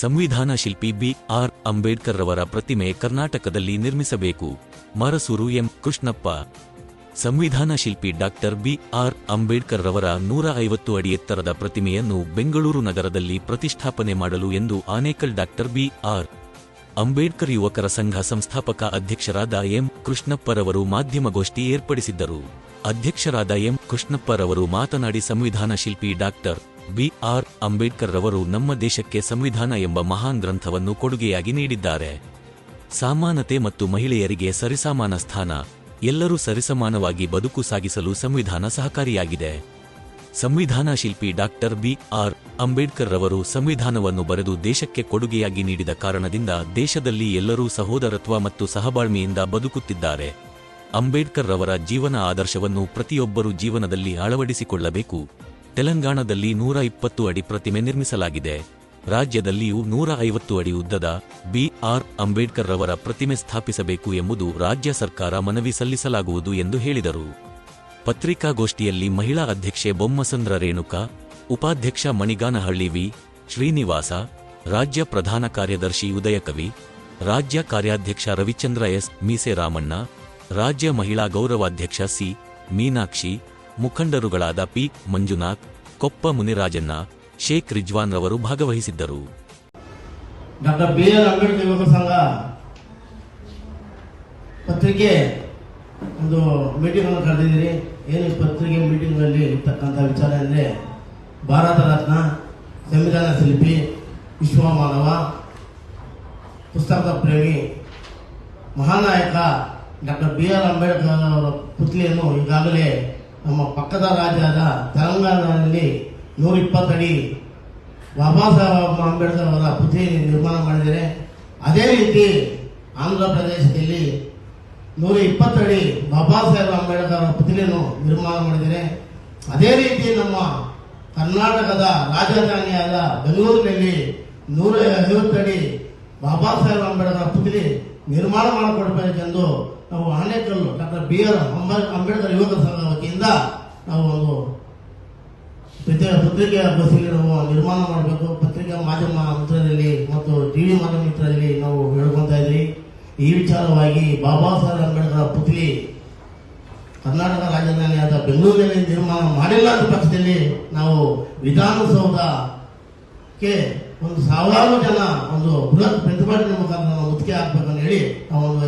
ಸಂವಿಧಾನ ಶಿಲ್ಪಿ B R Ambedkar ರವರ ಪ್ರತಿಮೆ ಕರ್ನಾಟಕದಲ್ಲಿ ನಿರ್ಮಿಸಬೇಕು. ಮರಸೂರು ಎಂ ಕೃಷ್ಣಪ್ಪ. ಸಂವಿಧಾನ ಶಿಲ್ಪಿ ಡಾಕ್ಟರ್ ಬಿ ಆರ್ ಅಂಬೇಡ್ಕರ್ ರವರ ನೂರ ಐವತ್ತು ಅಡಿ ಎತ್ತರದ ಪ್ರತಿಮೆಯನ್ನು ಬೆಂಗಳೂರು ನಗರದಲ್ಲಿ ಪ್ರತಿಷ್ಠಾಪನೆ ಮಾಡಲು ಎಂದು Anekal doctor B R Ambedkar ಯುವಕರ ಸಂಘ ಸಂಸ್ಥಾಪಕ ಅಧ್ಯಕ್ಷರಾದ ಎಂ ಕೃಷ್ಣಪ್ಪರವರು ಮಾಧ್ಯಮಗೋಷ್ಠಿ ಏರ್ಪಡಿಸಿದ್ದರು. ಅಧ್ಯಕ್ಷರಾದ ಎಂ ಕೃಷ್ಣಪ್ಪರವರು ಮಾತನಾಡಿ ಸಂವಿಧಾನ ಶಿಲ್ಪಿ ಡಾಕ್ಟರ್ ಬಿ ಆರ್ ಅಂಬೇಡ್ಕರ್ ರವರು ನಮ್ಮ ದೇಶಕ್ಕೆ ಸಂವಿಧಾನ ಎಂಬ ಮಹಾನ್ ಗ್ರಂಥವನ್ನು ಕೊಡುಗೆಯಾಗಿ ನೀಡಿದ್ದಾರೆ. ಸಮಾನತೆ ಮತ್ತು ಮಹಿಳೆಯರಿಗೆ ಸರಿಸಮಾನ ಸ್ಥಾನ, ಎಲ್ಲರೂ ಸರಿಸಮಾನವಾಗಿ ಬದುಕು ಸಾಗಿಸಲು ಸಂವಿಧಾನ ಸಹಕಾರಿಯಾಗಿದೆ. ಸಂವಿಧಾನ ಶಿಲ್ಪಿ ಡಾಕ್ಟರ್ ಬಿ ಆರ್ ಅಂಬೇಡ್ಕರ್ ರವರು ಸಂವಿಧಾನವನ್ನು ಬರೆದು ದೇಶಕ್ಕೆ ಕೊಡುಗೆಯಾಗಿ ನೀಡಿದ ಕಾರಣದಿಂದ ದೇಶದಲ್ಲಿ ಎಲ್ಲರೂ ಸಹೋದರತ್ವ ಮತ್ತು ಸಹಬಾಳ್ಮೆಯಿಂದ ಬದುಕುತ್ತಿದ್ದಾರೆ. ಅಂಬೇಡ್ಕರ್ ರವರ ಜೀವನ ಆದರ್ಶವನ್ನು ಪ್ರತಿಯೊಬ್ಬರೂ ಜೀವನದಲ್ಲಿ ಅಳವಡಿಸಿಕೊಳ್ಳಬೇಕು. ತೆಲಂಗಾಣದಲ್ಲಿ ನೂರ ಇಪ್ಪತ್ತು ಅಡಿ ಪ್ರತಿಮೆ ನಿರ್ಮಿಸಲಾಗಿದೆ. ರಾಜ್ಯದಲ್ಲಿಯೂ ನೂರ ಐವತ್ತು ಅಡಿ ಉದ್ದದ ಬಿ ಆರ್ ಅಂಬೇಡ್ಕರ್ ರವರ ಪ್ರತಿಮೆ ಸ್ಥಾಪಿಸಬೇಕು ಎಂಬುದು ರಾಜ್ಯ ಸರ್ಕಾರ ಮನವಿ ಸಲ್ಲಿಸಲಾಗುವುದು ಎಂದು ಹೇಳಿದರು. ಪತ್ರಿಕಾಗೋಷ್ಠಿಯಲ್ಲಿ ಮಹಿಳಾ ಅಧ್ಯಕ್ಷೆ ಬೊಮ್ಮಸಂದ್ರ ರೇಣುಕಾ, ಉಪಾಧ್ಯಕ್ಷ ಮಣಿಗಾನಹಳ್ಳಿ ವಿ. ಶ್ರೀನಿವಾಸ, ರಾಜ್ಯ ಪ್ರಧಾನ ಕಾರ್ಯದರ್ಶಿ ಉದಯಕವಿ, ರಾಜ್ಯ ಕಾರ್ಯಾಧ್ಯಕ್ಷ ರವಿಚಂದ್ರ ಎಸ್. ಮೀಸೆ ರಾಮಣ್ಣ ರಾಜ್ಯ ಮಹಿಳಾ ಗೌರವಾಧ್ಯಕ್ಷ ಸಿ. ಮೀನಾಕ್ಷಿ ಮುಖಂಡರುಗಳಾದ ಪಿ. ಮಂಜುನಾಥ್, ಕೊಪ್ಪ ಮುನಿರಾಜಣ್ಣ, ಶೇಖ್ ರಿಜ್ವಾನ್ ರವರು ಭಾಗವಹಿಸಿದ್ದರು. ಬಿ ಆರ್ ಅಂಬೇಡ್ಕರ್ ಯುವಕ ಸಂಘ ಪತ್ರಿಕೆ ಒಂದು ಮೀಟಿಂಗ್ ಅನ್ನು ಕರೆದಿದ್ದೀರಿ. ಏನು ಪತ್ರಿಕೆ ಮೀಟಿಂಗ್ನಲ್ಲಿ ಇರ್ತಕ್ಕಂಥ ವಿಚಾರ ಅಂದರೆ ಭಾರತ ರತ್ನ, ಸಂವಿಧಾನ ಶಿಲ್ಪಿ ವಿಶ್ವ ಮಾನವ ಪುಸ್ತಕ ಪ್ರೇಮಿ, ಮಹಾನಾಯಕ ಡಾಕ್ಟರ್ ಬಿ ಆರ್ ಅಂಬೇಡ್ಕರ್ ಅವರ ಪುತ್ಲಿಯನ್ನು ಈಗಾಗಲೇ ನಮ್ಮ ಪಕ್ಕದ ರಾಜ್ಯದ ತೆಲಂಗಾಣದಲ್ಲಿ ನೂರ ಇಪ್ಪತ್ತಡಿ ಬಾಬಾ ಸಾಹೇಬ್ ಅಂಬೇಡ್ಕರ್ ಅವರ ಪುತ್ರಿ ನಿರ್ಮಾಣ ಮಾಡಿದ್ದಾರೆ. ಅದೇ ರೀತಿ ಆಂಧ್ರ ಪ್ರದೇಶದಲ್ಲಿ ನೂರ ಇಪ್ಪತ್ತಡಿ ಬಾಬಾ ಸಾಹೇಬ್ ಅಂಬೇಡ್ಕರ್ ಅವರ ಪುತ್ರಿಯನ್ನು ನಿರ್ಮಾಣ ಮಾಡಿದ್ದಾರೆ. ಅದೇ ರೀತಿ ನಮ್ಮ ಕರ್ನಾಟಕದ ರಾಜಧಾನಿಯಾದ ಬೆಂಗಳೂರಿನಲ್ಲಿ ನೂರ ಐವತ್ತಡಿ ಬಾಬಾ ಸಾಹೇಬ್ ಅಂಬೇಡ್ಕರ್ ಪುತ್ಲಿ ನಿರ್ಮಾಣ ಮಾಡಿಕೊಡ್ಬೇಕೆಂದು ನಾವು Anekal doctor B R Ambedkar ಯುವಕ ಸಂಘ ವತಿಯಿಂದ ನಾವು ಒಂದು ಪತ್ರಿಕೆ ಪತ್ರಿಕೆಯ ಬಸ್ಸಿಗೆ ನಾವು ನಿರ್ಮಾಣ ಮಾಡಬೇಕು. ಪತ್ರಿಕಾ ಮಾಧ್ಯಮ ಮಿತ್ರರಲ್ಲಿ ಮತ್ತು ಟಿವಿ ಮಾಧ್ಯಮ ಮಿತ್ರರಲ್ಲಿ ನಾವು ಹೇಳ್ಕೊತಾ ಇದ್ರಿ. ಈ ವಿಚಾರವಾಗಿ ಬಾಬಾ ಸಾಹೇಬ್ ಅಂಬೇಡ್ಕರ್ ಪುತ್ಲಿ ಕರ್ನಾಟಕ ರಾಜಧಾನಿಯಾದ ಬೆಂಗಳೂರಿನಲ್ಲಿ ನಿರ್ಮಾಣ ಮಾಡಿಲ್ಲ ಅಂತ ಪಕ್ಷದಲ್ಲಿ ನಾವು ವಿಧಾನಸೌಧಕ್ಕೆ ಒಂದು ಸಾವಿರಾರು ಜನ ಒಂದು ಬೃಹತ್ ಪ್ರತಿಭಟನೆ ಮುಖಾಂತರ であの